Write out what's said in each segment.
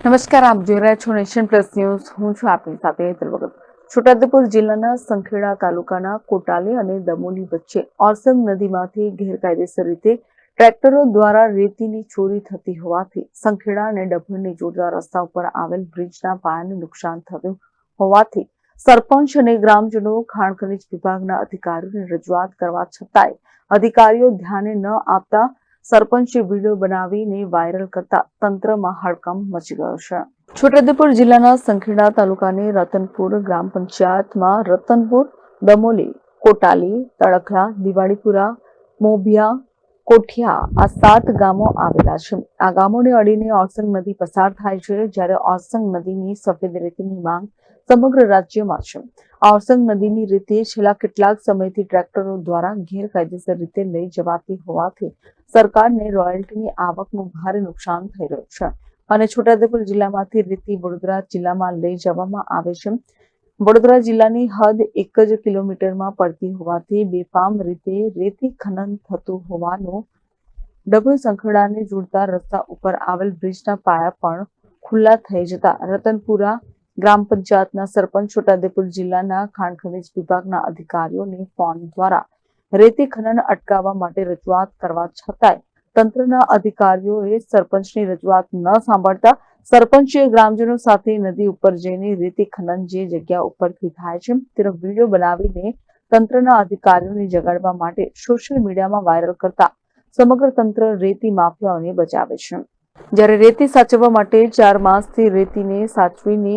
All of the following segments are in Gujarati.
નમસ્કાર, આપ જોઈ રહ્યા છો નેશન પ્લસ ન્યૂઝ. હું છું આપની સાથે હેતલ છોટાઉદેપુર જિલ્લાના સંખેડા તાલુકાના કોટાલી અને દમોલી વચ્ચે ઓરસંગ નદીમાંથી ગેરકાયદેસર રીતે ટ્રેક્ટરો દ્વારા રેતીની ચોરી થતી હોવાથી સંખેડા અને ડભોઈને જોડતા રસ્તા ઉપર આવેલ બ્રિજના પાયાને નુકસાન થયું હોવાથી સરપંચ અને ગ્રામજનો, ખાણ ખનિજ વિભાગના અધિકારીઓને રજૂઆત કરવા છતાંય અધિકારીઓ ધ્યાને ન આપતા સરપંચે વીડિયો બનાવીને વાયરલ કરતા તંત્રમાં હડકંપ મચી ગયો છે. છોટાઉદેપુર જિલ્લાના સંખેડા તાલુકાની રતનપુર ગ્રામ પંચાયતમાં રતનપુર, દમોલી, કોટાલી, તળખલા, દિવાળીપુરા, મોભિયા, કોઠિયા આ સાત ગામો આવેલા છે. આ ગામોને અડીને ઓરસંગ નદી પસાર થાય છે. જ્યારે ઓરસંગ નદીની સફેદ રેતીની માંગ સમગ્ર રાજ્યમાં છે. આ નદીની રીતે છેલ્લા કેટલાક સમયથી ટ્રેક્ટરો દ્વારા ગેરકાયદેસર રીતે લઈ જવાતી હોવાથી સરકારને રોયલ્ટીની આવકનું ભારે નુકસાન થઈ રહ્યું છે. અને છોટાઉદેપુર જિલ્લામાંથી રેતી વડોદરા જિલ્લામાં લઈ જવામાં આવે છે. વડોદરા જિલ્લાની હદ એક જ કિલોમીટરમાં પડતી હોવાથી બેફામ રીતે રેતી ખનન થતું હોવાનું ડભોઈ સંખેડાને જોડતા રસ્તા ઉપર આવેલ બ્રિજના પાયા પણ ખુલ્લા થઈ જતા રતનપુરા ગ્રામ પંચાયતના સરપંચ છોટાઉદેપુર જિલ્લાના ખાણ ખનીજ વિભાગના અધિકારીઓને ફોન દ્વારા રેતી ખનન અટકાવવા માટે રજૂઆત કરવા છતાંય તંત્રના અધિકારીઓએ સરપંચની રજૂઆત ન સાંભળતા સરપંચે ગ્રામજનો સાથે નદી ઉપર જઈને રેતી ખનન જે જગ્યા ઉપરથી થાય છે તેનો વીડિયો બનાવીને તંત્રના અધિકારીઓને જગાડવા માટે સોશિયલ મીડિયામાં વાયરલ કરતા સમગ્ર તંત્ર રેતી માફિયાઓને બચાવે છે. જ્યારે રેતી સાચવવા માટે ચાર માસથી રેતીને સાચવીને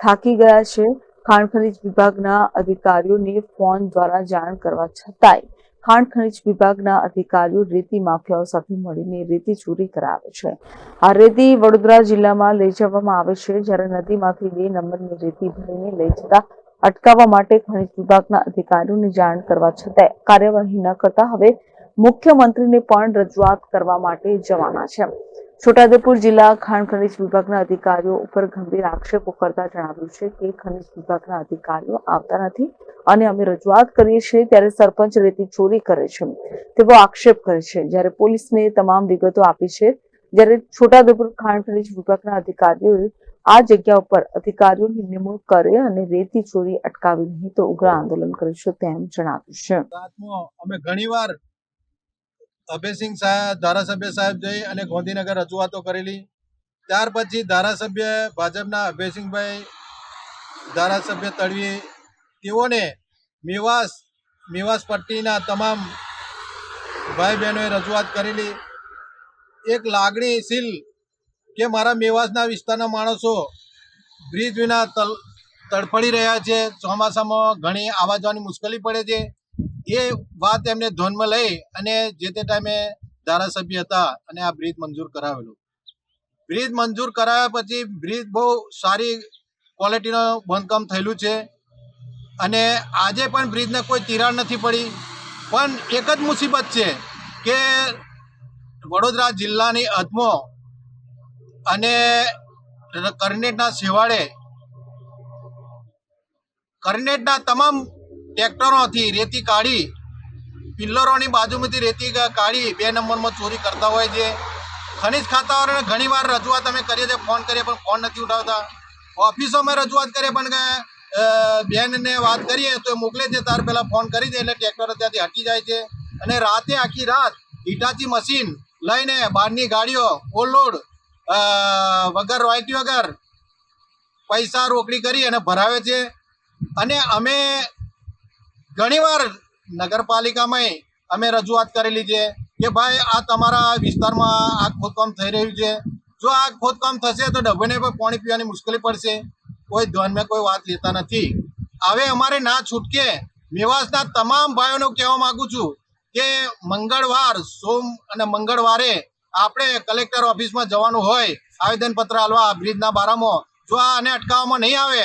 થાકી ગયા છે. ખાણ ખનીજ વિભાગના અધિકારીઓને ફોન દ્વારા જાણ કરવા છતાંય ખાણ ખનીજ વિભાગના અધિકારીઓ રેતી માફિયાઓ સાથે મળીને રેતી ચોરી કરાવે છે. આ રેતી વડોદરા જિલ્લામાં લઈ જવામાં આવે છે. જ્યારે નદીમાંથી બે નંબરની રેતી ભરીને લઈ જતા અટકાવવા માટે ખનિજ વિભાગના અધિકારીઓને જાણ કરવા છતાંય કાર્યવાહી ન કરતા હવે મુખ્યમંત્રીને પણ રજૂઆત કરવા માટે જવાના છે. છોટાઉદેપુર જિલ્લા ખાણ ખનિજ વિભાગના અધિકારીઓ ઉપર ગંભીર આક્ષેપો કરતા જણાવ્યું છે કે ખનિજ વિભાગના અધિકારીઓ આવતા નથી અને અમે રજૂઆત કરીએ છીએ ત્યારે સરપંચ રેતી ચોરી કરે છે તેવો આક્ષેપ કરે છે. જ્યારે પોલીસને તમામ વિગતો આપી છે, જ્યારે છોટાઉદેપુર ખાણ ખનિજ વિભાગના અધિકારીઓએ આ જગ્યા ઉપર અધિકારીઓની નિમણૂક કરે અને રેતી ચોરી અટકાવી નહીં તો ઉગ્ર આંદોલન કરીશું તેમ જણાવ્યું છે. ઘણીવાર અભયસિંહ સાહેબ, ધારાસભ્ય સાહેબ જઈ અને ગાંધીનગર રજૂઆતો કરેલી. ત્યાર પછી ધારાસભ્ય ભાજપના અભયસિંહભાઈ ધારાસભ્ય તળવી. તેઓને મેવાસ મેવાસ પટ્ટીના તમામ ભાઈ બહેનોએ રજૂઆત કરેલી. એક લાગણીશીલ કે મારા મેવાસના વિસ્તારના માણસો બ્રિજ વિના તડફડી રહ્યા છે. ચોમાસામાં ઘણી આવવા જવાની મુશ્કેલી પડે છે. એ વાત એમને ધ્યાનમાં લઈ અને જે તે ટાઈમે ધારાસભ્ય હતા અને આ બ્રિજ મંજૂર કરાવેલું. બ્રિજ મંજૂર કરાવ્યા પછી બ્રિજ બહુ સારી ક્વોલિટીનું બાંધકામ થયેલું છે અને આજે પણ બ્રિજને કોઈ તિરાડ નથી પડી. પણ એક જ મુસીબત છે કે વડોદરા જિલ્લાની હદમાં અને કરનેટના છેવાડે કરનેટના તમામ ટ્રેક્ટરોથી રેતી કાઢી, પિલ્લરોની બાજુમાંથી રેતી કાઢી બે નંબરમાં ચોરી કરતા હોય છે. ખનિજ ખાતાઓને ઘણીવાર રજૂઆત અમે કરીએ છીએ, ફોન કરીએ, પણ ફોન નથી ઉઠાવતા. ઓફિસોમાં રજૂઆત કરીએ, પણ બેનને વાત કરીએ તો મોકલે છે ત્યાર પહેલાં ફોન કરી દે, એટલે ટ્રેક્ટર ત્યાંથી હટી જાય છે. અને રાતે આખી રાત હિટાચી મશીન લઈને બહારની ગાડીઓ ઓવરલોડ વગર રોયલ્ટી વગર પૈસા રોકડી કરી અને ભરાવે છે. અને અમે ઘણીવાર નગરપાલિકામાં અમે રજૂઆત કરેલી છે કે ભાઈ, આ તમારા વિસ્તારમાં આગ ખોદકામ થઈ રહ્યું છે. જો આગ ખોદકામ થશે તો ડભોને પણ પાણી પીવાની મુશ્કેલી પડશે. કોઈ ધ્યાનમાં કોઈ વાત લેતા નથી. હવે અમારે ના છૂટકે મેવાસના તમામ ભાઈઓને કહેવા માગું છું કે મંગળવાર, સોમ અને મંગળવારે આપણે કલેક્ટર ઓફિસમાં જવાનું હોય, આવેદનપત્ર આલવા બ્રિજના બારામાં. જો આને અટકાવવામાં નહીં આવે